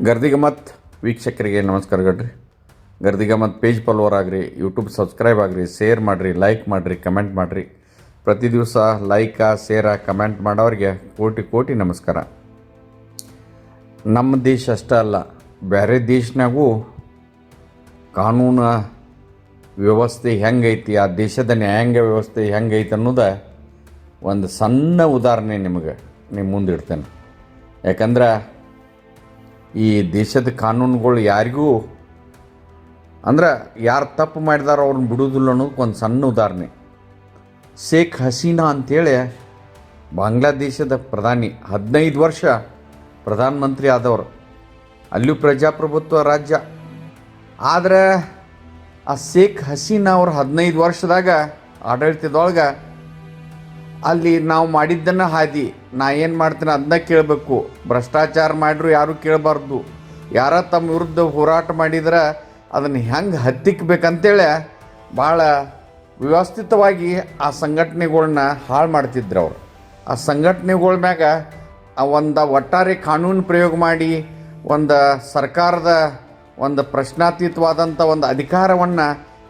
ಗರ್ದಿಗಮತ್ ವೀಕ್ಷಕರಿಗೆ ನಮಸ್ಕಾರ ಗಡ್ರಿ. ಗರ್ದಿಗಮತ್ ಪೇಜ್ ಫಾಲೋವರ್ ಆಗಿರಿ ಯೂಟ್ಯೂಬ್ ಸಬ್ಸ್ಕ್ರೈಬ್ ಆಗಿರಿ ಶೇರ್ ಮಾಡಿರಿ ಲೈಕ್ ಮಾಡಿರಿ ಕಮೆಂಟ್ ಮಾಡಿರಿ. ಪ್ರತಿ ದಿವಸ ಲೈಕ ಶೇರ ಕಮೆಂಟ್ ಮಾಡೋರಿಗೆ ಕೋಟಿ ಕೋಟಿ ನಮಸ್ಕಾರ. ನಮ್ಮ ದೇಶ ಅಷ್ಟೇ ಅಲ್ಲ ಬೇರೆ ದೇಶನಾಗೂ ಕಾನೂನು ವ್ಯವಸ್ಥೆ ಹೆಂಗೈತಿ, ಆ ದೇಶದ ನ್ಯಾಯಾಂಗ ವ್ಯವಸ್ಥೆ ಹೆಂಗೈತೆ ಅನ್ನೋದು ಒಂದು ಸಣ್ಣ ಉದಾಹರಣೆ ನಿಮಗೆ ನಿಮ್ಮ ಮುಂದೆ ಇಡ್ತೇನೆ. ಯಾಕಂದ್ರೆ ಈ ದೇಶದ ಕಾನೂನುಗಳು ಯಾರಿಗೂ ಅಂದ್ರೆ ಯಾರು ತಪ್ಪು ಮಾಡಿದಾರೋ ಅವ್ರನ್ನ ಬಿಡುವುದಿಲ್ಲ ಅನ್ನೋದಕ್ಕೆ ಒಂದು ಸಣ್ಣ ಉದಾಹರಣೆ. ಶೇಖ್ ಹಸೀನಾ ಅಂತೇಳಿ ಬಾಂಗ್ಲಾದೇಶದ ಪ್ರಧಾನಿ, ಹದಿನೈದು ವರ್ಷ ಪ್ರಧಾನಮಂತ್ರಿ ಆದವರು. ಅಲ್ಲೂ ಪ್ರಜಾಪ್ರಭುತ್ವ ರಾಜ್ಯ. ಆದರೆ ಆ ಶೇಖ್ ಹಸೀನಾ ಅವರು ಹದಿನೈದು ವರ್ಷದಾಗ ಆಡಳಿತದೊಳಗೆ ಅಲ್ಲಿ ನಾವು ಮಾಡಿದ್ದನ್ನು ಹಾದಿ. ನಾ ಏನು ಮಾಡ್ತೀನಿ ಅದನ್ನ ಕೇಳಬೇಕು. ಭ್ರಷ್ಟಾಚಾರ ಮಾಡಿದ್ರು ಯಾರೂ ಕೇಳಬಾರ್ದು. ಯಾರ ತಮ್ಮ ವಿರುದ್ಧ ಹೋರಾಟ ಮಾಡಿದ್ರೆ ಅದನ್ನು ಹೆಂಗೆ ಹತ್ತಿಕ್ಬೇಕಂತೇಳಿ ಭಾಳ ವ್ಯವಸ್ಥಿತವಾಗಿ ಆ ಸಂಘಟನೆಗಳನ್ನ ಹಾಳು ಮಾಡ್ತಿದ್ರು ಅವರು. ಆ ಸಂಘಟನೆಗಳ ಮ್ಯಾಗ ಒಂದು ಒಟ್ಟಾರೆ ಕಾನೂನು ಪ್ರಯೋಗ ಮಾಡಿ, ಒಂದು ಸರ್ಕಾರದ ಒಂದು ಪ್ರಶ್ನಾತೀತವಾದಂಥ ಒಂದು ಅಧಿಕಾರವನ್ನು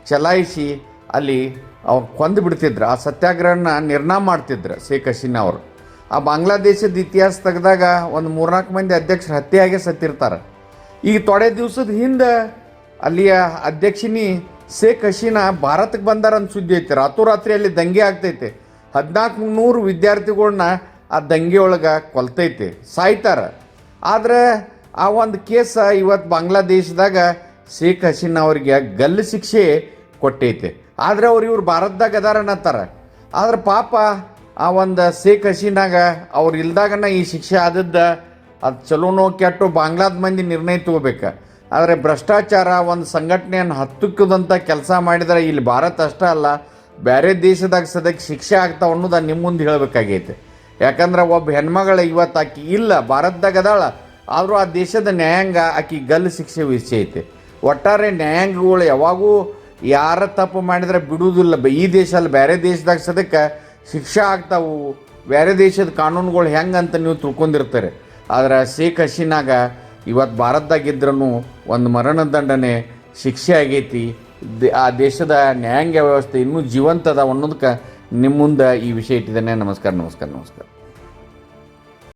ಚಲಾಯಿಸಿ ಅಲ್ಲಿ ಅವ್ರು ಕೊಂದು ಬಿಡ್ತಿದ್ರು. ಆ ಸತ್ಯಾಗ್ರಹನ ನಿರ್ನಾಮ ಮಾಡ್ತಿದ್ರು ಶೇಖ್ ಹಸೀನಾ ಅವರು. ಆ ಬಾಂಗ್ಲಾದೇಶದ ಇತಿಹಾಸ ತೆಗೆದಾಗ ಒಂದು ಮೂರ್ನಾಲ್ಕು ಮಂದಿ ಅಧ್ಯಕ್ಷರು ಹತ್ಯೆಯಾಗೆ ಸತ್ತಿರ್ತಾರೆ. ಈಗ ತೊಡೆ ದಿವಸದ ಹಿಂದೆ ಅಲ್ಲಿಯ ಅಧ್ಯಕ್ಷಿನಿ ಶೇಖ್ ಹಸೀನಾ ಭಾರತಕ್ಕೆ ಬಂದಾರ ಅಂತ ಸುದ್ದಿ ಐತೆ. ರಾತ್ರೋರಾತ್ರಿ ಅಲ್ಲಿ ದಂಗೆ ಆಗ್ತೈತೆ. ಹದಿನಾಲ್ಕು ನೂರು ವಿದ್ಯಾರ್ಥಿಗಳನ್ನ ಆ ದಂಗೆ ಒಳಗೆ ಕೊಲ್ತೈತೆ. ಸಾಯ್ತಾರೆ. ಆದರೆ ಆ ಒಂದು ಕೇಸ ಇವತ್ತು ಬಾಂಗ್ಲಾದೇಶದಾಗ ಶೇಖ್ ಹಸೀನಾ ಅವರಿಗೆ ಗಲ್ಲು ಶಿಕ್ಷೆ ಕೊಟ್ಟೈತೆ. ಆದರೆ ಅವ್ರು ಇವ್ರು ಭಾರತದಾಗ ಅದಾರ ಅನ್ನತ್ತಾರ. ಆದ್ರೆ ಪಾಪ ಆ ಒಂದು ಶೇಖ್ ಹಸೀನಾಗ ಅವ್ರು ಇಲ್ದಾಗನ ಈ ಶಿಕ್ಷೆ ಆದದ್ದ ಅದು ಚಲೋನೋ ಕೆಟ್ಟು ಬಾಂಗ್ಲಾದ ಮಂದಿ ನಿರ್ಣಯ ತಗೋಬೇಕು. ಆದರೆ ಭ್ರಷ್ಟಾಚಾರ ಒಂದು ಸಂಘಟನೆಯನ್ನು ಹತ್ತುಕ್ಕದಂಥ ಕೆಲಸ ಮಾಡಿದರೆ ಇಲ್ಲಿ ಭಾರತ ಅಷ್ಟೇ ಅಲ್ಲ ಬೇರೆ ದೇಶದಾಗ ಸದ್ಯಕ್ಕೆ ಶಿಕ್ಷೆ ಆಗ್ತಾವ ಅನ್ನೋದು ನಿಮ್ಮ ಮುಂದೆ ಹೇಳಬೇಕಾಗೈತೆ. ಯಾಕಂದ್ರೆ ಒಬ್ಬ ಹೆಣ್ಮಗಳ ಇವತ್ತು ಆಕಿ ಇಲ್ಲ, ಭಾರತದಾಗ ಅದಾಳ. ಆದರೂ ಆ ದೇಶದ ನ್ಯಾಯಾಂಗ ಆಕಿ ಗಲ್ಲು ಶಿಕ್ಷೆ ವಿಧಿಸೈತೆ. ಒಟ್ಟಾರೆ ನ್ಯಾಯಾಂಗಗಳು ಯಾವಾಗೂ ಯಾರ ತಪ್ಪು ಮಾಡಿದ್ರೆ ಬಿಡುವುದಿಲ್ಲ. ಈ ದೇಶ ಬೇರೆ ದೇಶದಾಗ ಸದಕ್ಕೆ ಶಿಕ್ಷೆ ಆಗ್ತಾವು. ಬೇರೆ ದೇಶದ ಕಾನೂನುಗಳು ಹೆಂಗಂತ ನೀವು ತಿಳ್ಕೊಂಡಿರ್ತಾರೆ. ಆದ್ರೆ ಶೇಖ್ ಹಸೀನಾಗ ಇವತ್ತು ಭಾರತದಾಗಿದ್ರೂ ಒಂದು ಮರಣದಂಡನೆ ಶಿಕ್ಷೆ ಆಗೈತಿ. ಆ ದೇಶದ ನ್ಯಾಯಾಂಗ ವ್ಯವಸ್ಥೆ ಇನ್ನೂ ಜೀವಂತದ ಅನ್ನೋದಕ್ಕೆ ನಿಮ್ಮ ಮುಂದೆ ಈ ವಿಷಯ ಇಟ್ಟಿದ್ದೇನೆ. ನಮಸ್ಕಾರ ನಮಸ್ಕಾರ ನಮಸ್ಕಾರ.